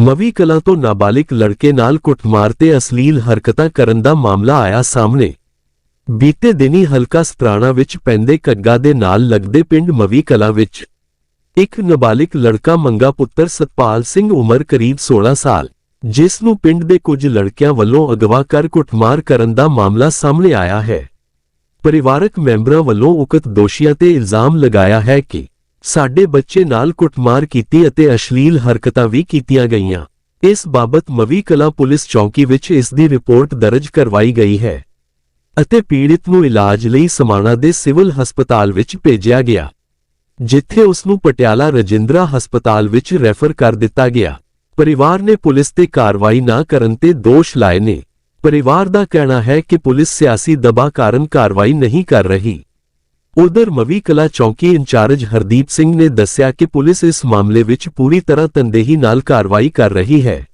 ਮਵੀ ਕਲਾਂ ਤੋਂ ਨਾਬਾਲਿਗ ਲੜਕੇ ਨਾਲ ਕੁੱਟਮਾਰ ਤੇ ਅਸ਼ਲੀਲ ਹਰਕਤਾਂ ਕਰਨ ਦਾ ਮਾਮਲਾ ਆਇਆ ਸਾਹਮਣੇ। ਬੀਤੇ ਦਿਨੀ ਹਲਕਾ ਸਤਰਾਣਾ ਵਿੱਚ ਪੈਂਦੇ ਕੱਗਾ ਦੇ ਨਾਲ ਲੱਗਦੇ ਪਿੰਡ ਮਵੀ ਕਲਾਂ ਵਿੱਚ ਇੱਕ ਨਾਬਾਲਿਗ ਲੜਕਾ ਮੰਗਾ ਪੁੱਤਰ ਸਤਪਾਲ ਸਿੰਘ ਉਮਰ ਕਰੀਬ 16 ਸਾਲ, ਜਿਸ ਨੂੰ ਪਿੰਡ ਦੇ ਕੁਝ ਲੜਕਿਆਂ ਵੱਲੋਂ ਅਗਵਾ ਕਰ ਕੁੱਟਮਾਰ ਕਰਨ ਦਾ ਮਾਮਲਾ ਸਾਹਮਣੇ ਆਇਆ ਹੈ। ਪਰਿਵਾਰਕ ਮੈਂਬਰਾਂ ਵੱਲੋਂ ਉਕਤ ਦੋਸ਼ੀਆਂ ਤੇ ਇਲਜ਼ਾਮ ਲਗਾਇਆ ਹੈ ਕਿ ਸਾਡੇ ਬੱਚੇ ਨਾਲ ਕੁੱਟਮਾਰ ਕੀਤੀ ਅਤੇ ਅਸ਼ਲੀਲ ਹਰਕਤਾਂ ਵੀ ਕੀਤੀਆਂ ਗਈਆਂ। ਇਸ ਬਾਬਤ ਮਵੀ ਕਲਾ ਪੁਲਿਸ ਚੌਕੀ ਵਿੱਚ ਇਸ ਦੀ ਰਿਪੋਰਟ ਦਰਜ ਕਰਵਾਈ ਗਈ ਹੈ ਅਤੇ ਪੀੜਿਤ ਨੂੰ ਇਲਾਜ ਲਈ ਸਮਾਣਾ ਦੇ ਸਿਵਲ ਹਸਪਤਾਲ ਵਿੱਚ ਭੇਜਿਆ ਗਿਆ, ਜਿੱਥੇ ਉਸ ਨੂੰ ਪਟਿਆਲਾ ਰਜਿੰਦਰਾ ਹਸਪਤਾਲ ਵਿੱਚ ਰੈਫਰ ਕਰ ਦਿੱਤਾ ਗਿਆ। ਪਰਿਵਾਰ ਨੇ ਪੁਲਿਸ ਤੇ ਕਾਰਵਾਈ ਨਾ ਕਰਨ ਤੇ ਦੋਸ਼ ਲਾਏ ਨੇ। ਪਰਿਵਾਰ ਦਾ ਕਹਿਣਾ ਹੈ ਕਿ ਪੁਲਿਸ ਸਿਆਸੀ ਦਬਾਅ ਕਾਰਨ ਕਾਰਵਾਈ ਨਹੀਂ ਕਰ ਰਹੀ। ਉਧਰ ਮਵੀ ਕਲਾ ਚੌਕੀ ਇੰਚਾਰਜ ਹਰਦੀਪ ਸਿੰਘ ਨੇ ਦੱਸਿਆ ਕਿ ਪੁਲਿਸ ਇਸ ਮਾਮਲੇ ਵਿੱਚ ਪੂਰੀ ਤਰ੍ਹਾਂ ਤੰਦੇਹੀ ਨਾਲ ਕਾਰਵਾਈ ਕਰ ਰਹੀ ਹੈ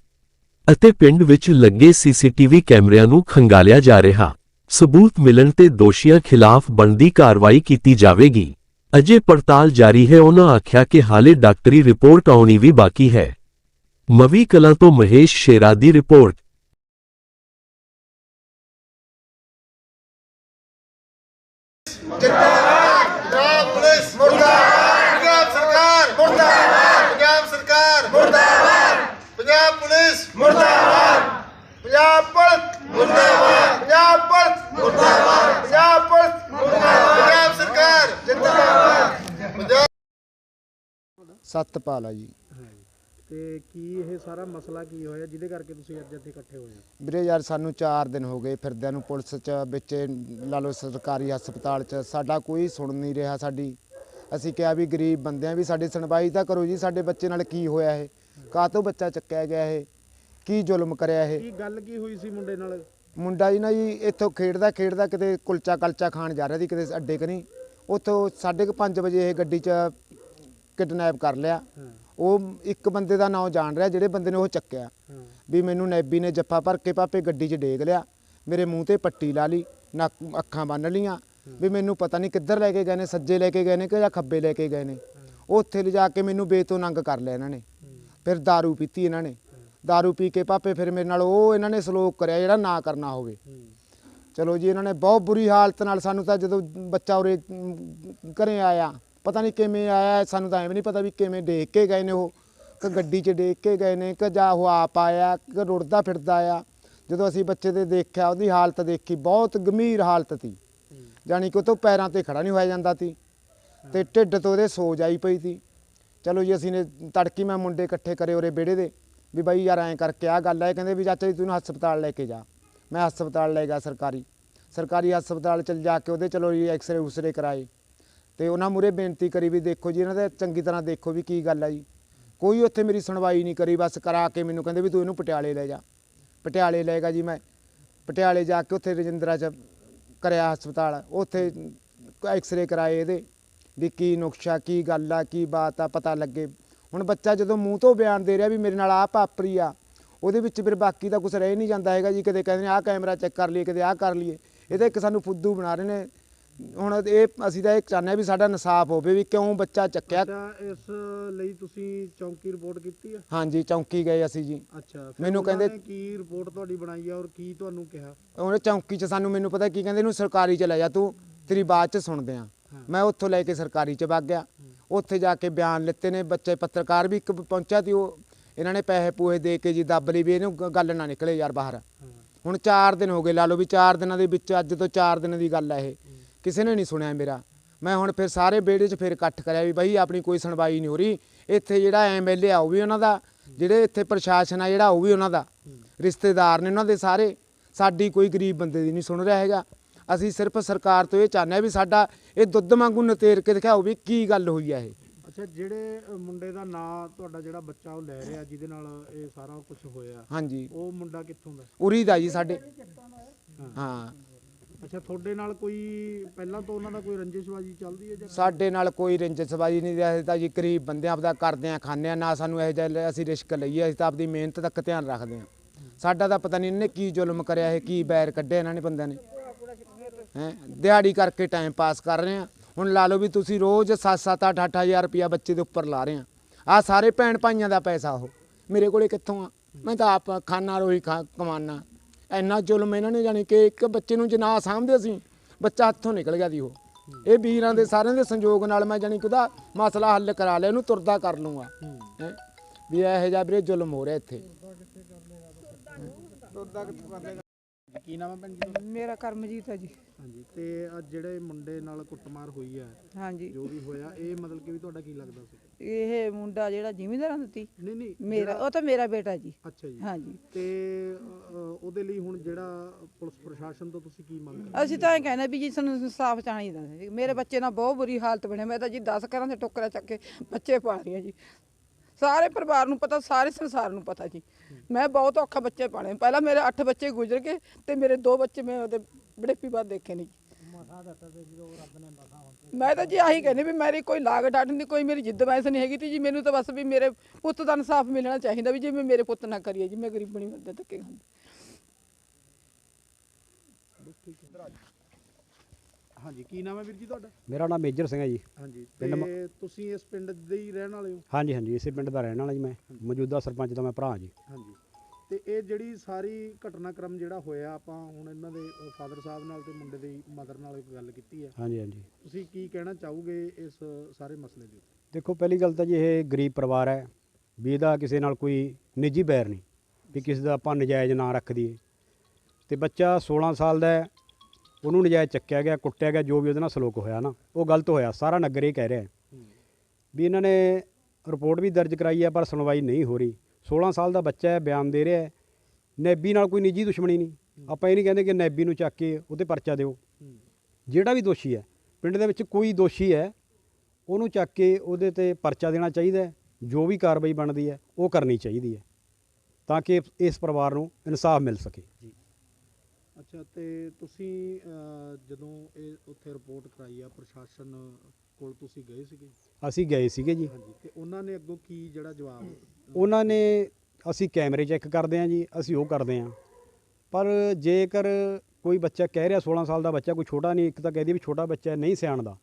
ਅਤੇ ਪਿੰਡ ਵਿੱਚ ਲੱਗੇ ਸੀਸੀਟੀਵੀ ਕੈਮਰਿਆਂ ਨੂੰ ਖੰਗਾਲਿਆ ਜਾ ਰਿਹਾ। ਸਬੂਤ ਮਿਲਣ ਤੇ ਦੋਸ਼ੀਆਂ ਖਿਲਾਫ ਬਣਦੀ ਕਾਰਵਾਈ ਕੀਤੀ ਜਾਵੇਗੀ। ਅਜੇ ਪੜਤਾਲ ਜਾਰੀ ਹੈ, ਉਹਨਾਂ ਆਖਿਆ ਕਿ ਹਾਲੇ ਡਾਕਟਰੀ ਰਿਪੋਰਟ ਆਉਣੀ ਵੀ ਬਾਕੀ ਹੈ। ਮਵੀ ਕਲਾਂ ਤੋਂ ਮਹੇਸ਼ ਸ਼ੇਰਾ ਦੀ ਰਿਪੋਰਟ। ਪੰਜਾਬ ਪੁਲਿਸ ਮੁਰਦਾਬਾਦ ਪੰਜਾਬ ਸਰਕਾਰ ਮੁਰਦਾਬਾਦ ਪੰਜਾਬ ਸਰਕਾਰ ਮੁਰਦਾਬਾਦ ਪੰਜਾਬ ਪੁਲਿਸ ਮੁਰਦਾਬਾਦ। ਪੰਜਾਬ ਪੁਲਿਸ ਮੁਰਦਾਬਾਦ। ਪੰਜਾਬ ਪੁਲਿਸ ਮੁਰਦਾਬਾਦ। ਪੰਜਾਬ ਪੁਲਿਸ ਮੁਰਦਾਬਾਦ। ਪੰਜਾਬ ਸਰਕਾਰ ਜਿੰਦਾਬਾਦ। ਪੰਜਾਬ ਸਤਪਾਲ ਆ ਜੀ। ਤੇ ਕੀ ਇਹ ਸਾਰਾ ਮਸਲਾ ਕੀ ਹੋਇਆ? ਜਿਹਦੇ ਕਰਕੇ ਤੁਸੀਂ ਅੱਜ ਇੱਥੇ ਇਕੱਠੇ ਹੋਏ ਹੋ? ਵੀਰੇ ਯਾਰ ਸਾਨੂੰ 4 ਦਿਨ ਹੋ ਗਏ ਫਿਰਦਿਆਂ ਨੂੰ ਪੁਲਿਸ ਚ ਵਿੱਚ ਲਾ ਲਓ ਸਰਕਾਰੀ ਹਸਪਤਾਲ ਚ। ਸਾਡਾ ਕੋਈ ਸੁਣ ਨਹੀਂ ਰਿਹਾ ਸਾਡੀ। ਅਸੀਂ ਕਿਹਾ ਵੀ ਗਰੀਬ ਬੰਦਿਆਂ ਵੀ ਸਾਡੀ ਸੁਣਵਾਈ ਤਾਂ ਕਰੋ ਜੀ। ਸਾਡੇ ਬੱਚੇ ਨਾਲ ਕੀ ਹੋਇਆ ਇਹ? ਕਾਹਤੋਂ ਬੱਚਾ ਚੱਕਿਆ ਗਿਆ ਇਹ? ਕੀ ਜ਼ੁਲਮ ਕਰਿਆ ਇਹ? ਕੀ ਗੱਲ ਕੀ ਹੋਈ ਸੀ ਮੁੰਡੇ ਨਾਲ? ਮੁੰਡਾ ਜੀ ਨਾ ਜੀ ਇੱਥੋਂ ਖੇਡਦਾ ਖੇਡਦਾ ਕਿਤੇ ਕੁਲਚਾ ਕਲਚਾ ਖਾਣ ਜਾ ਰਿਹਾ ਸੀ ਕਿਤੇ ਅੱਡੇ ਕਨੀ ਉੱਥੋਂ 5:30 ਵਜੇ ਇਹ ਗੱਡੀ 'ਚ ਕਿਡਨੈਪ ਕਰ ਲਿਆ। ਉਹ ਇੱਕ ਬੰਦੇ ਦਾ ਨਾਮ ਜਾਣ ਰਿਹਾ ਜਿਹੜੇ ਬੰਦੇ ਨੇ ਉਹ ਚੱਕਿਆ। ਵੀ ਮੈਨੂੰ ਨੈਬੀ ਨੇ ਜੱਫਾ ਭਰ ਕੇ ਪਾਪੇ ਗੱਡੀ 'ਚ ਡੇਗ ਲਿਆ। ਮੇਰੇ ਮੂੰਹ ਤੇ ਪੱਟੀ ਲਾ ਲਈ ਨੱਕ ਅੱਖਾਂ ਬੰਨ ਲੀਆਂ ਵੀ ਮੈਨੂੰ ਪਤਾ ਨਹੀਂ ਕਿੱਧਰ ਲੈ ਕੇ ਗਏ ਨੇ ਸੱਜੇ ਲੈ ਕੇ ਗਏ ਨੇ ਕਿ ਜਾਂ ਖੱਬੇ ਲੈ ਕੇ ਗਏ ਨੇ। ਉੱਥੇ ਲਿਜਾ ਕੇ ਮੈਨੂੰ ਬੇਤੋਂ ਨੰਗ ਕਰ ਲਿਆ ਇਹਨਾਂ ਨੇ। ਫਿਰ दारू ਪੀਤੀ ਇਹਨਾਂ ਨੇ। दारू ਪੀ ਕੇ ਪਾਪੇ ਫਿਰ ਮੇਰੇ ਨਾਲ ਉਹ ਇਹਨਾਂ ਨੇ ਸਲੋਕ ਕਰਿਆ ਜਿਹੜਾ ਨਾ ਕਰਨਾ ਹੋਵੇ ਚਲੋ ਜੀ ਇਹਨਾਂ ਨੇ ਬਹੁਤ ਬੁਰੀ ਹਾਲਤ ਨਾਲ ਸਾਨੂੰ ਤਾਂ ਜਦੋਂ ਬੱਚਾ ਉਰੇ ਅਮ, ਘਰੇ ਆਇਆ ਪਤਾ ਨਹੀਂ ਕਿਵੇਂ ਆਇਆ ਸਾਨੂੰ ਤਾਂ ਐਵੇਂ ਨਹੀਂ ਪਤਾ ਵੀ ਕਿਵੇਂ ਦੇਖ ਕੇ ਗਏ ਨੇ ਉਹ ਕਿ ਗੱਡੀ 'ਚ ਦੇਖ ਕੇ ਗਏ ਨੇ ਕਿ ਜਾਂ ਉਹ ਆਪ ਆਇਆ ਕਿ ਰੁੜਦਾ ਫਿਰਦਾ ਆ ਜਦੋਂ ਅਸੀਂ ਬੱਚੇ ਦੇ ਦੇਖਿਆ ਉਹਦੀ ਹਾਲਤ ਦੇਖੀ ਬਹੁਤ ਗੰਭੀਰ ਹਾਲਤ ਸੀ ਜਾਣੀ ਕਿ ਉਹ ਤੋਂ ਪੈਰਾਂ ਤੇ ਖੜਾ ਨਹੀਂ ਹੋਇਆ ਜਾਂਦਾ ਸੀ ਤੇ ਢਿੱਡ ਤੋਂ ਉਹਦੇ ਸੋਜ ਆਈ ਪਈ ਸੀ ਚਲੋ ਜੀ ਅਸੀਂ ਨੇ ਤੜਕੀ ਮੈਂ ਮੁੰਡੇ ਇਕੱਠੇ ਕਰੇ ਉਰੇ ਵਿਹੜੇ ਦੇ ਵੀ ਬਾਈ ਯਾਰ ਐਂ ਕਰਕੇ ਆ ਗੱਲ ਹੈ ਕਹਿੰਦੇ ਵੀ ਚਾਚਾ ਜੀ ਤੂੰ ਹਸਪਤਾਲ ਲੈ ਕੇ ਜਾ। ਮੈਂ ਹਸਪਤਾਲ ਲੈ ਗਿਆ ਸਰਕਾਰੀ। ਸਰਕਾਰੀ ਹਸਪਤਾਲ ਚ ਜਾ ਕੇ ਉਹਦੇ ਚਲੋ ਜੀ ਐਕਸਰੇ, ਉਸਰੇ ਕਰਾਏ। ਤੇ ਉਹਨਾਂ ਮੂਰੇ ਬੇਨਤੀ ਕਰੀ ਵੀ ਦੇਖੋ ਜੀ, ਇਹਨਾਂ ਦੇ ਚੰਗੀ ਤਰ੍ਹਾਂ ਦੇਖੋ ਵੀ ਕੀ ਗੱਲ ਆ ਜੀ। ਕੋਈ ਉੱਥੇ ਮੇਰੀ ਸੁਣਵਾਈ ਨਹੀਂ ਕਰੀ, ਬਸ ਕਰਾ ਕੇ ਮੈਨੂੰ ਕਹਿੰਦੇ ਵੀ ਤੂੰ ਇਹਨੂੰ ਪਟਿਆਲੇ ਲੈ ਜਾ। ਪਟਿਆਲੇ ਲੈ ਗਿਆ ਜੀ ਮੈਂ। ਪਟਿਆਲੇ ਜਾ ਕੇ ਉੱਥੇ ਰਜਿੰਦਰਾ ਚ ਕਰਿਆ ਹਸਪਤਾਲ। ਉੱਥੇ ਐਕਸਰੇ ਕਰਾਏ ਇਹਦੇ। ਵੀ ਕੀ ਨੁਕਸ਼ਾ, ਕੀ ਗੱਲ ਆ, ਕੀ ਬਾਤ ਆ, ਪਤਾ ਲੱਗੇ। ਹੁਣ ਬੱਚਾ ਜਦੋਂ ਮੂੰਹ ਤੋਂ ਬਿਆਨ ਦੇ ਰਿਹਾ ਵੀ ਮੇਰੇ ਨਾਲ ਆਹ ਪਾਪਰੀ ਆ ਉਹਦੇ ਵਿੱਚ ਫਿਰ ਬਾਕੀ ਦਾ ਕੁਝ ਰਹਿ ਨਹੀਂ ਜਾਂਦਾ ਹੈਗਾ ਜੀ। ਕਦੇ ਕਹਿੰਦੇ ਨੇ ਆਹ ਕੈਮਰਾ ਚੈੱਕ ਕਰ ਲਈਏ ਕਦੇ ਆਹ ਕਰ ਲਈਏ। ਇਹ ਤਾਂ ਇੱਕ ਸਾਨੂੰ ਫੁੱਦੂ ਬਣਾ ਰਹੇ ਨੇ। ਹੁਣ ਇਹ ਅਸੀਂ ਤਾਂ ਇਹ ਚਾਹੁੰਦੇ ਵੀ ਸਾਡਾ ਇਨਸਾਫ ਹੋਵੇ ਵੀ ਕਿਉਂ ਬੱਚਾ ਚੱਕਿਆ। ਇਸ ਲਈ ਤੁਸੀਂ ਚੌਂਕੀ ਰਿਪੋਰਟ ਕੀਤੀ ਆ? ਹਾਂਜੀ ਚੌਂਕੀ ਗਏ ਅਸੀਂ ਜੀ। ਅੱਛਾ ਮੈਨੂੰ ਕਹਿੰਦੇ- ਕੀ ਰਿਪੋਰਟ ਤੁਹਾਡੀ ਬਣਾਈ ਆ ਔਰ ਕੀ ਤੁਹਾਨੂੰ ਕਿਹਾ? ਉਹਨੇ ਚੌਂਕੀ 'ਚ ਸਾਨੂੰ ਮੈਨੂੰ ਪਤਾ ਕੀ ਕਹਿੰਦੇ ਇਹਨੂੰ ਸਰਕਾਰੀ 'ਚ ਲੈ ਜਾ ਤੂੰ ਤੇਰੀ ਬਾਅਦ 'ਚ ਸੁਣਦੇ ਆ। ਮੈਂ ਉੱਥੋਂ ਲੈ ਕੇ ਸਰਕਾਰੀ 'ਚ ਵਗ ਗਿਆ। ਉੱਥੇ ਜਾ ਕੇ ਬਿਆਨ ਲਿੱਤੇ ਨੇ ਬੱਚੇ ਪੱਤਰਕਾਰ ਵੀ ਇੱਕ ਪਹੁੰਚਿਆ ਤੀ ਉਹ ਇਹਨਾਂ ਨੇ ਪੈਸੇ ਪੂਏ ਦੇ ਕੇ ਜੀ ਦੱਬ ਲਈ ਵੀ ਇਹਨੂੰ ਗੱਲ ਨਾ ਨਿਕਲੇ ਯਾਰ ਬਾਹਰ। ਹੁਣ 4 ਦਿਨ ਹੋ ਗਏ ਲਾ ਲਓ ਵੀ 4 ਦਿਨਾਂ ਦੇ ਵਿੱਚ ਅੱਜ ਤੋਂ 4 ਦਿਨਾਂ ਦੀ ਗੱਲ ਹੈ ਇਹ। ਕਿਸੇ ਨੇ ਨਹੀਂ ਸੁਣਿਆ ਮੇਰਾ। ਮੈਂ ਹੁਣ ਫਿਰ ਸਾਰੇ ਬੇੜੇ 'ਚ ਫਿਰ ਇਕੱਠ ਕਰਿਆ ਵੀ ਬਾਈ ਆਪਣੀ ਕੋਈ ਸੁਣਵਾਈ ਨਹੀਂ ਹੋ ਰਹੀ। ਇੱਥੇ ਜਿਹੜਾ ਐਮਐਲਏ ਆ ਉਹ ਵੀ ਉਹਨਾਂ ਦਾ। ਜਿਹੜੇ ਇੱਥੇ ਪ੍ਰਸ਼ਾਸਨ ਆ ਜਿਹੜਾ ਉਹ ਵੀ ਉਹਨਾਂ ਦਾ। ਰਿਸ਼ਤੇਦਾਰ ਨੇ ਉਹਨਾਂ ਦੇ ਸਾਰੇ। ਸਾਡੀ ਕੋਈ ਗਰੀਬ ਬੰਦੇ ਦੀ ਨਹੀਂ ਸੁਣ ਰਿਹਾ ਹੈਗਾ। ਅਸੀਂ ਸਿਰਫ ਸਰਕਾਰ ਤੋਂ ਇਹ ਚਾਹੁੰਦੇ ਹਾਂ ਵੀ ਸਾਡਾ ਇਹ ਦੁੱਧ ਵਾਂਗੂ ਨਤੇਰ ਕੇ ਦਿਖਾਓ ਵੀ ਕੀ ਗੱਲ ਹੋਈ ਆ ਇਹ। ਅੱਛਾ ਜਿਹੜੇ ਮੁੰਡੇ ਦਾ ਨਾਂ ਤੁਹਾਡਾ ਜਿਹੜਾ ਬੱਚਾ ਉਹ ਲੈ ਰਿਹਾ ਜਿਹਦੇ ਨਾਲ ਇਹ ਸਾਰਾ ਕੁਝ ਹੋਇਆ। ਹਾਂਜੀ। ਉਹ ਮੁੰਡਾ ਕਿੱਥੋਂ ਦਾ? ਉਰੀ ਦਾ ਜੀ ਸਾਡੇ। ਹਾਂ। ਅੱਛਾ ਤੁਹਾਡੇ ਨਾਲ ਕੋਈ ਪਹਿਲਾਂ ਤੋਂ ਉਹਨਾਂ ਦਾ ਕੋਈ ਰੰਜਿਸ਼ਬਾਜੀ ਚੱਲਦੀ ਹੈ ਜਾਂ ਸਾਡੇ ਨਾਲ ਕੋਈ ਰੰਜਸਬਾਜੀ ਨਹੀਂ ਅਸੀਂ ਤਾਂ ਜੀ ਗਰੀਬ ਬੰਦੇ ਆਪਦਾ ਕਰਦੇ ਆ ਖਾਂਦੇ ਆ ਨਾ ਸਾਨੂੰ ਇਹ ਜਿਹਾ ਅਸੀਂ ਰਿਸਕ ਲਈਏ ਅਸੀਂ ਤਾਂ ਆਪਦੀ ਮਿਹਨਤ ਤੱਕ ਧਿਆਨ ਰੱਖਦੇ ਆ ਸਾਡਾ ਤਾਂ ਪਤਾ ਨਹੀਂ ਇਹਨੇ ਕੀ ਜ਼ੁਲਮ ਕਰਿਆ ਇਹ ਕੀ ਬੈਰ ਕੱਢਿਆ ਇਹਨਾਂ ਨੇ ਬੰਦਿਆਂ ਨੇ। ਦਿਹਾੜੀ ਕਰਕੇ ਟਾਈਮ ਪਾਸ ਕਰ ਰਹੇ ਆ ਹੁਣ ਲਾ ਲਓ ਵੀ ਤੁਸੀਂ ਰੋਜ਼ 7-7 8-8000 ਰੁਪਇਆ ਬੱਚੇ ਦੇ ਉੱਪਰ ਲਾ ਰਹੇ ਆ ਆ ਸਾਰੇ ਭੈਣ ਭਾਈਆਂ ਦਾ ਪੈਸਾ ਉਹ। ਮੇਰੇ ਕੋਲੇ ਕਿੱਥੋਂ ਆ? ਮੈਂ ਤਾਂ ਆਪ ਖਾਣਾ ਰੋਈ ਖਾ ਕਮਾਨਾ। ਇੰਨਾ ਜ਼ੁਲਮ ਇਹਨਾਂ ਨੇ ਜਾਣੀ ਕਿ ਇੱਕ ਬੱਚੇ ਨੂੰ ਜਨਾ ਸਾਂਭਦੇ ਸੀ। ਬੱਚਾ ਹੱਥੋਂ ਨਿਕਲ ਗਿਆ ਦੀ ਉਹ। ਇਹ ਵੀਰਾਂ ਦੇ ਸਾਰਿਆਂ ਦੇ ਸੰਯੋਗ ਨਾਲ ਮੈਂ ਜਾਣੀ ਕਿ ਉਹਦਾ ਮਸਲਾ ਹੱਲ ਕਰਾ ਲਿਆ ਇਹਨੂੰ ਤੁਰਦਾ ਕਰ ਲੂੰਗਾ ਹੈਂ। ਵੀ ਇਹੋ ਜਿਹਾ ਵੀਰੇ ਜ਼ੁਲਮ ਹੋ ਰਿਹਾ ਇੱਥੇ। ਕੀ ਨਾਮ ਹੈ ਭੈਣ ਜੀ ਮੇਰਾ ਕਰਮਜੀਤ ਹੈ ਜੀ। ਹਾਂਜੀ ਤੇ ਅੱਜ ਜਿਹੜੇ ਮੁੰਡੇ ਨਾਲ ਕੁੱਟਮਾਰ ਹੋਈ ਹੈ ਹਾਂਜੀ। ਜੋ ਵੀ ਹੋਇਆ ਇਹ ਮਤਲਬ ਕਿ ਵੀ ਤੁਹਾਡਾ ਕੀ ਲੱਗਦਾ ਸੀ? ਇਹ ਮੁੰਡਾ ਜਿਹੜਾ ਜ਼ਿਮੀਂਦਾਰਾਂ ਦਾ ਸੀ ਨਹੀਂ ਨਹੀਂ ਮੇਰਾ ਉਹ ਤਾਂ ਮੇਰਾ ਬੇਟਾ ਜੀ। ਅੱਛਾ ਜੀ। ਹਾਂਜੀ। ਤੇ ਅ, ਅ, ਉਹਦੇ ਲਈ ਹੁਣ ਜਿਹੜਾ ਪੁਲਿਸ ਪ੍ਰਸ਼ਾਸਨ ਤੋਂ ਤੁਸੀਂ ਕੀ ਮੰਗ ਕਰਦੇ ਅਸੀਂ ਤਾਂ ਇਹ ਕਹਿੰਦੇ ਵੀ ਜੀ ਸਾਨੂੰ ਇਨਸਾਫ ਚਾਹੀਦਾ ਮੇਰੇ ਬੱਚੇ ਨਾਲ ਬਹੁਤ ਬੁਰੀ ਹਾਲਤ ਬਣੀ ਮੈਂ ਤਾਂ ਜੀ 10 ਘਰਾਂ ਦੇ ਟੋਕਰਾ ਚੱਕ ਕੇ ਬੱਚੇ ਪਾਲ ਰਹੀ ਹਾਂ ਜੀ। ਸਾਰੇ ਪਰਿਵਾਰ ਨੂੰ ਪਤਾ ਸਾਰੇ ਸੰਸਾਰ ਨੂੰ ਪਤਾ ਜੀ। ਮੈਂ ਬਹੁਤ ਔਖਾ ਬੱਚੇ ਪਾਲੇ ਪਹਿਲਾਂ ਮੇਰੇ 8 ਬੱਚੇ ਗੁਜ਼ਰ ਗਏ ਤੇ ਮੇਰੇ ਦੋ ਬੱਚੇ ਮੈਂ ਉਹਦੇ ਬੜੇਪੀ ਬਾਅਦ ਦੇਖੇ ਨਹੀਂ ਮੈਂ ਤਾਂ ਜੀ ਆਹੀ ਕਹਿੰਦੀ ਵੀ ਮੇਰੀ ਕੋਈ ਲਾਗ ਡਾਟ ਨਹੀਂ ਕੋਈ ਮੇਰੀ ਜਿੱਦ ਵੈਸ ਨਹੀਂ ਹੈਗੀ ਤੀ ਜੀ। ਮੈਨੂੰ ਤਾਂ ਬਸ ਵੀ ਮੇਰੇ ਪੁੱਤ ਦਾ ਇਨਸਾਫ ਮਿਲਣਾ ਚਾਹੀਦਾ ਵੀ ਜਿਵੇਂ ਮੇਰੇ ਪੁੱਤ ਨਾ ਕਰੀਏ ਜੀ। ਮੈਂ ਗਰੀਬਣੀ ਮਰਦੇ ਧੱਕੇ ਖਾਂਦੀ। ਹਾਂਜੀ ਕੀ ਨਾਮ ਹੈ ਵੀਰ ਜੀ ਤੁਹਾਡਾ? ਮੇਰਾ ਨਾਮ ਮੇਜਰ ਸਿੰਘ ਹੈ ਜੀ। ਹਾਂਜੀ ਪਿੰਡ ਮ- ਤੇ ਤੁਸੀਂ ਇਸ ਪਿੰਡ ਦੇ ਹੀ ਰਹਿਣ ਵਾਲੇ ਹੋ? ਹਾਂਜੀ ਹਾਂਜੀ ਇਸੇ ਪਿੰਡ ਦਾ ਰਹਿਣ ਵਾਲਾ ਜੀ ਮੈਂ। ਮੌਜੂਦਾ ਸਰਪੰਚ ਦਾ ਮੈਂ ਭਰਾ ਜੀ। ਹਾਂਜੀ ਤੇ ਇਹ ਜਿਹੜੀ ਸਾਰੀ ਘਟਨਾਕ੍ਰਮ ਜਿਹੜਾ ਹੋਇਆ ਆਪਾਂ ਹੁਣ ਇਹਨਾਂ ਦੇ ਫਾਦਰ ਸਾਹਿਬ ਨਾਲ ਤੇ ਮੁੰਡੇ ਦੀ ਮਦਰ ਨਾਲ ਇੱਕ ਗੱਲ ਕੀਤੀ ਹੈ। ਹਾਂਜੀ ਹਾਂਜੀ। ਤੁਸੀਂ ਕੀ ਕਹਿਣਾ ਚਾਹੋਗੇ ਇਸ ਸਾਰੇ ਮਸਲੇ ਦੇ ਉੱਤੇ? ਦੇਖੋ ਪਹਿਲੀ ਗੱਲ ਤਾਂ ਜੀ ਇਹ ਗਰੀਬ ਪਰਿਵਾਰ ਹੈ। ਵੀ ਇਹਦਾ ਕਿਸੇ ਨਾਲ ਕੋਈ ਨਿੱਜੀ ਬੈਰ ਨਹੀਂ ਵੀ ਕਿਸੇ ਦਾ ਆਪਾਂ ਨਜਾਇਜ਼ ਨਾਂ ਰੱਖ ਦਈਏ। ਤੇ ਬੱਚਾ 16 ਸਾਲ ਦਾ ਹੈ ਉਹਨੂੰ ਨਜਾਇਜ਼ ਚੱਕਿਆ ਗਿਆ, ਕੁੱਟਿਆ ਗਿਆ, ਜੋ ਵੀ ਉਹਦੇ ਨਾਲ ਸਲੋਕ ਹੋਇਆ ਨਾ, ਉਹ ਗਲਤ ਹੋਇਆ, ਸਾਰਾ ਨਗਰ ਇਹ ਕਹਿ ਰਿਹਾ ਹੈ। ਵੀ ਇਹਨਾਂ ਨੇ ਰਿਪੋਰਟ ਵੀ ਦਰਜ ਕਰਾਈ ਹੈ ਪਰ ਸੁਣਵਾਈ ਨਹੀਂ ਹੋ ਰਹੀ। 16 ਸਾਲ ਦਾ ਬੱਚਾ ਹੈ, ਬਿਆਨ ਦੇ ਰਿਹਾ ਹੈ। ਨੈਬੀ ਨਾਲ ਕੋਈ ਨਿੱਜੀ ਦੁਸ਼ਮਣੀ ਨਹੀਂ। ਆਪਾਂ ਇਹ ਨਹੀਂ ਕਹਿੰਦੇ ਕਿ ਨੈਬੀ ਨੂੰ ਚੱਕ ਕੇ ਉਹਤੇ ਪਰਚਾ ਦਿਓ। ਜਿਹੜਾ ਵੀ ਦੋਸ਼ੀ ਹੈ, ਪਿੰਡ ਦੇ ਵਿੱਚ ਕੋਈ ਦੋਸ਼ੀ ਹੈ, ਉਹਨੂੰ ਚੱਕ ਕੇ ਉਹਦੇ ਤੇ ਪਰਚਾ ਦੇਣਾ ਚਾਹੀਦਾ ਜੋ ਵੀ ਕਾਰਵਾਈ ਬਣਦੀ ਹੈ, ਉਹ ਕਰਨੀ ਚਾਹੀਦੀ ਹੈ, ਤਾਂ ਕਿ ਇਸ ਪਰਿਵਾਰ ਨੂੰ ਇਨਸਾਫ ਮਿਲ ਸਕੇ। ਅੱਛਾ ਤੇ ਤੁਸੀਂ ਜਦੋਂ ਇਹ ਉੱਥੇ ਰਿਪੋਰਟ ਕਰਾਈ ਆ ਪ੍ਰਸ਼ਾਸਨ ਕੋਲ ਤੁਸੀਂ ਗਏ ਸੀਗੇ? ਅਸੀਂ ਗਏ ਸੀਗੇ ਜੀ। ਹਾਂਜੀ ਤੇ ਉਹਨਾਂ ਨੇ ਅੱਗੋਂ ਕੀ ਜਿਹੜਾ ਜਵਾਬ ਉਹਨਾਂ ਨੇ ਅਸੀਂ ਕੈਮਰੇ ਚੈੱਕ ਕਰਦੇ ਹਾਂ ਜੀ ਅਸੀਂ ਉਹ ਕਰਦੇ ਹਾਂ। ਪਰ ਜੇਕਰ ਕੋਈ ਬੱਚਾ ਕਹਿ ਰਿਹਾ 16 ਸਾਲ ਦਾ ਬੱਚਾ ਕੋਈ ਛੋਟਾ ਨਹੀਂ ਇੱਕ ਤਾਂ ਕਹਦੀ ਵੀ ਛੋਟਾ ਬੱਚਾ ਹੈ, ਨਹੀਂ ਸਿਆਣਦਾ।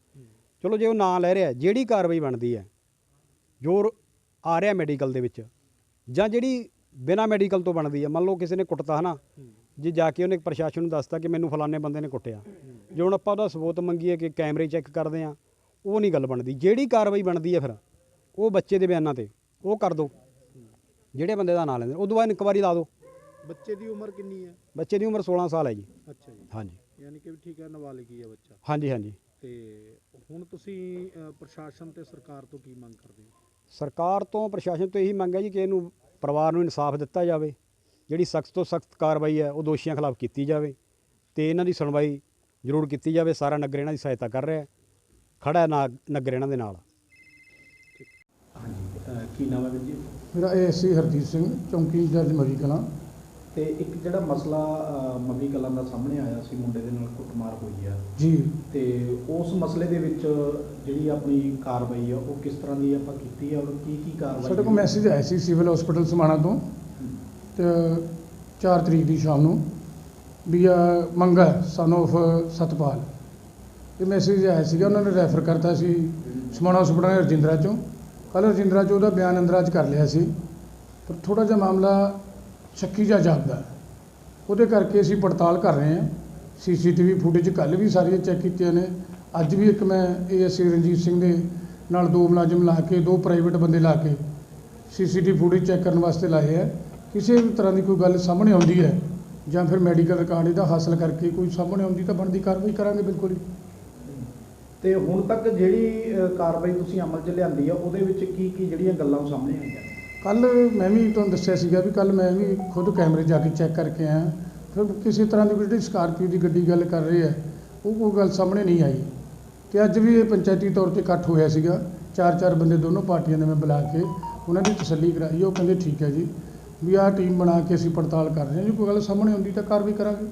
ਚਲੋ ਜੇ ਉਹ ਨਾਂ ਲੈ ਰਿਹਾ ਜਿਹੜੀ ਕਾਰਵਾਈ ਬਣਦੀ ਹੈ ਜੋ ਰ- ਆ ਰਿਹਾ ਮੈਡੀਕਲ ਦੇ ਵਿੱਚ ਜਾਂ ਜਿਹੜੀ ਬਿਨਾ ਮੈਡੀਕਲ ਤੋਂ ਬਣਦੀ ਹੈ ਮੰਨ ਲਓ ਕਿਸੇ ਨੇ ਕੁੱਟਤਾ ਹਨਾ ਜੇ ਜਾ ਕੇ ਉਹਨੇ ਪ੍ਰਸ਼ਾਸਨ ਨੂੰ ਦੱਸਤਾ ਕਿ ਮੈਨੂੰ ਫਲਾਣੇ ਬੰਦੇ ਨੇ ਕੁੱਟਿਆ। ਜੇ ਹੁਣ ਆਪਾਂ ਉਹਦਾ ਸਬੂਤ ਮੰਗੀਏ ਕਿ ਕੈਮਰੇ ਚੈੱਕ ਕਰਦੇ ਆ ਉਹ ਨਹੀਂ ਗੱਲ ਬਣਦੀ। ਜਿਹੜੀ ਕਾਰਵਾਈ ਬਣਦੀ ਹੈ ਫਿਰ ਉਹ ਬੱਚੇ ਦੇ ਬਿਆਨਾਂ ਤੇ ਉਹ ਕਰ ਦਿਓ ਜਿਹੜੇ ਬੰਦੇ ਦਾ ਨਾਂ ਲੈਂਦੇ ਉਦੋਂ ਬਾਅਦ ਇਨਕੁਆਰੀ ਲਾ ਦਿਓ ਬੱਚੇ ਦੀ ਉਮਰ ਕਿੰਨੀ ਹੈ? ਬੱਚੇ ਦੀ ਉਮਰ 16 ਸਾਲ ਹੈ ਜੀ। ਅੱਛਾ ਜੀ। ਹਾਂਜੀ। ਯਾਨੀ ਕਿ ਠੀਕ ਹੈ ਨਾਬਾਲਿਗ ਹੀ ਹੈ ਬੱਚਾ। ਹਾਂਜੀ ਹਾਂਜੀ। ਤੇ ਹੁਣ ਤੁਸੀਂ ਪ੍ਰਸ਼ਾਸਨ ਤੇ ਸਰਕਾਰ ਤੋਂ ਕੀ ਮੰਗ ਕਰਦੇ ਹੋ? ਸਰਕਾਰ ਤੋਂ ਪ੍ਰਸ਼ਾਸਨ ਤੋਂ ਇਹੀ ਮੰਗ ਹੈ ਜੀ ਕਿ ਇਹਨੂੰ ਪਰਿਵਾਰ ਨੂੰ ਇਨਸਾਫ ਦਿੱਤਾ ਜਾਵੇ। ਜਿਹੜੀ ਸਖਤ ਤੋਂ ਸਖਤ ਕਾਰਵਾਈ ਹੈ ਉਹ ਦੋਸ਼ੀਆਂ ਖਿਲਾਫ ਕੀਤੀ ਜਾਵੇ ਤੇ ਇਹਨਾਂ ਦੀ ਸੁਣਵਾਈ ਜ਼ਰੂਰ ਕੀਤੀ ਜਾਵੇ। ਸਾਰਾ ਨਗਰ ਇਹਨਾਂ ਦੀ ਸਹਾਇਤਾ ਕਰ ਰਿਹਾ ਹੈ। ਖੜਾ ਹੈ ਨਾ ਨਗਰ ਇਹਨਾਂ ਦੇ ਨਾਲ। ਕੀ ਨਾਮ ਹੈ ਵੀਰ ਜੀ? ਮੇਰਾ ਏਐਸਸੀ ਹਰਦੀਪ ਸਿੰਘ ਚੌਂਕੀ ਜੱਜ ਮਰੀ ਕਲਾਂ। ਤੇ ਇੱਕ ਜਿਹੜਾ ਮਸਲਾ ਮੱਗੀ ਕਲਾਂ ਦਾ ਸਾਹਮਣੇ ਆਇਆ ਸੀ ਮੁੰਡੇ ਦੇ ਨਾਲ ਕੁੱਟਮਾਰ ਹੋਈ ਆ। ਜੀ। ਤੇ ਉਸ ਮਸਲੇ ਦੇ ਵਿੱਚ ਜਿਹੜੀ ਆਪਣੀ ਕਾਰਵਾਈ ਆ ਉਹ ਕਿਸ ਤਰ੍ਹਾਂ ਦੀ ਆਪਾਂ ਕੀਤੀ ਆ ਔਰ ਕੀ ਕੀ ਕਾਰਵਾਈ ਸਾਡੇ ਕੋਲ ਮੈਸੇਜ ਆਇਆ ਸੀ ਸਿਵਲ ਹਸਪੀਟਲ ਸਮਾਣਾ ਤੇ। 4 ਤਰੀਕ ਦੀ ਸ਼ਾਮ ਨੂੰ ਵੀ ਆ ਮੰਗਾ ਸਨ of ਸਤਪਾਲ। ਇਹ ਮੈਸੇਜ ਆਇਆ ਸੀਗਾ, ਉਹਨਾਂ ਨੇ ਰੈਫਰ ਕਰਤਾ ਸੀ ਸਮਾਣਾ ਹਸਪੀਟਲ ਰਜਿੰਦਰਾ ਚੋਂ। ਕੱਲ੍ਹ ਰਜਿੰਦਰਾ ਚੋਂ ਉਹਦਾ ਬਿਆਨ ਅੰਦਰਾਜ ਕਰ ਲਿਆ ਸੀ। ਪਰ ਥੋੜਾ ਜਿਹਾ ਮਾਮਲਾ ਸ਼ੱਕੀ ਜਿਹਾ ਜਾਪਦਾ। ਉਹਦੇ ਕਰਕੇ ਅਸੀਂ ਪੜਤਾਲ ਕਰ ਰਹੇ ਹਾਂ। ਸੀਸੀਟੀਵੀ ਫੁਟੇਜ ਕੱਲ੍ਹ ਵੀ ਸਾਰੀਆਂ ਚੈੱਕ ਕੀਤੀਆਂ ਨੇ। ਅੱਜ ਵੀ ਇੱਕ ਮੈਂ ਏਐਸਸੀ ਰਣਜੀਤ ਸਿੰਘ ਦੇ ਨਾਲ ਦੋ ਮੁਲਾਜ਼ਮ ਲਾ ਕੇ, ਦੋ ਪ੍ਰਾਈਵੇਟ ਬੰਦੇ ਲਾ ਕੇ ਸੀਸੀਟੀਵੀ ਫੁਟੇਜ ਚੈੱਕ ਕਰਨ ਵਾਸਤੇ ਲਾਏ ਹੈ ਕਿਸੇ ਵੀ ਤਰ੍ਹਾਂ ਦੀ ਕੋਈ ਗੱਲ ਸਾਹਮਣੇ ਆਉਂਦੀ ਹੈ ਜਾਂ ਫਿਰ ਮੈਡੀਕਲ ਰਿਕਾਰਡ ਇਹਦਾ ਹਾਸਲ ਕਰਕੇ ਕੋਈ ਸਾਹਮਣੇ ਆਉਂਦੀ ਤਾਂ ਬਣਦੀ ਕਾਰਵਾਈ ਕਰਾਂਗੇ ਬਿਲਕੁਲ ਹੀ। ਤੇ ਹੁਣ ਤੱਕ ਜਿਹੜੀ ਅ, ਕਾਰਵਾਈ ਤੁਸੀਂ ਅਮਲ 'ਚ ਲਿਆਂਦੀ ਆ ਉਹਦੇ ਵਿੱਚ ਕੀ ਕੀ ਜਿਹੜੀਆਂ ਗੱਲਾਂ ਉਹ ਸਾਹਮਣੇ ਆਈਆਂ? ਕੱਲ ਮੈਂ ਵੀ ਤੁਹਾਨੂੰ ਦੱਸਿਆ ਸੀਗਾ ਵੀ ਕੱਲ ਮੈਂ ਵੀ ਖੁਦ ਕੈਮਰੇ ਜਾ ਕੇ ਚੈੱਕ ਕਰਕੇ ਆਇਆ। ਫਿਰ ਕਿਸੇ ਤਰ੍ਹਾਂ ਦੀ ਕੋਈ ਜਿਹੜੀ ਸਕਾਰਪੀਓ ਦੀ ਗੱਡੀ ਗੱਲ ਕਰ ਰਹੇ ਹੈ ਉਹ ਕੋਈ ਗੱਲ ਸਾਹਮਣੇ ਨਹੀਂ ਆਈ। ਤੇ ਅੱਜ ਵੀ ਇਹ ਪੰਚਾਇਤੀ ਤੌਰ ਤੇ ਇਕੱਠ ਹੋਇਆ ਸੀਗਾ। ਚਾਰ ਚਾਰ ਬੰਦੇ ਦੋਨੋਂ ਪਾਰਟੀਆਂ ਦੇ ਮੈਂ ਬੁਲਾ ਕੇ ਉਹਨਾਂ ਦੀ ਤਸੱਲੀ ਕਰਾਈ ਉਹ ਕਹਿੰਦੇ ਠੀਕ ਹੈ ਜੀ। ਵੀ ਆਹ ਟੀਮ ਬਣਾ ਕੇ ਅਸੀਂ ਪੜਤਾਲ ਕਰ ਰਹੇ ਹਾਂ। ਜੇ ਕੋਈ ਗੱਲ ਸਾਹਮਣੇ ਆਉਂਦੀ ਤਾਂ ਕਾਰਵਾਈ ਕਰਾਂਗੇ।